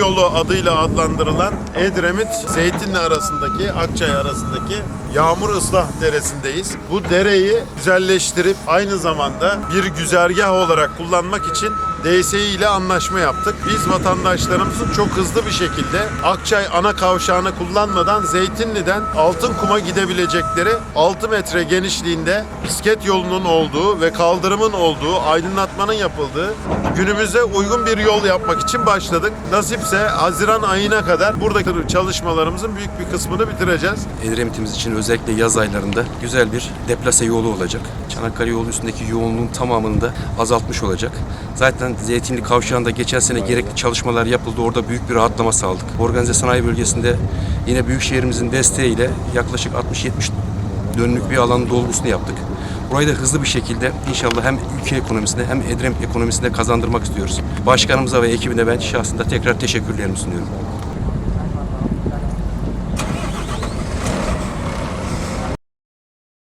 yolu adıyla adlandırılan Edremit Zeytinli arasındaki Akçay arasındaki Yağmur Islah Deresi'ndeyiz. Bu dereyi güzelleştirip aynı zamanda bir güzergah olarak kullanmak için DSİ ile anlaşma yaptık. Biz vatandaşlarımızın çok hızlı bir şekilde Akçay ana kavşağını kullanmadan Zeytinli'den Altınkum'a gidebilecekleri 6 metre genişliğinde bisiklet yolunun olduğu ve kaldırımın olduğu, aydınlatmanın yapıldığı günümüze uygun bir yol yapmak için başladık. Nasipse Haziran ayına kadar buradaki çalışmalarımızın büyük bir kısmını bitireceğiz. Edremit'imiz için özellikle yaz aylarında güzel bir deplase yolu olacak. Çanakkale yolu üstündeki yoğunluğun tamamını da azaltmış olacak. Zaten Zeytinli Kavşağı'nda geçen sene gerekli çalışmalar yapıldı. Orada büyük bir rahatlama sağladık. Organize sanayi bölgesinde yine büyükşehirimizin desteğiyle yaklaşık 60-70 dönümlük bir alanın dolgusunu yaptık. Burayı da hızlı bir şekilde inşallah hem ülke ekonomisinde hem Edremit ekonomisinde kazandırmak istiyoruz. Başkanımıza ve ekibine ben şahsında tekrar teşekkürlerimi sunuyorum.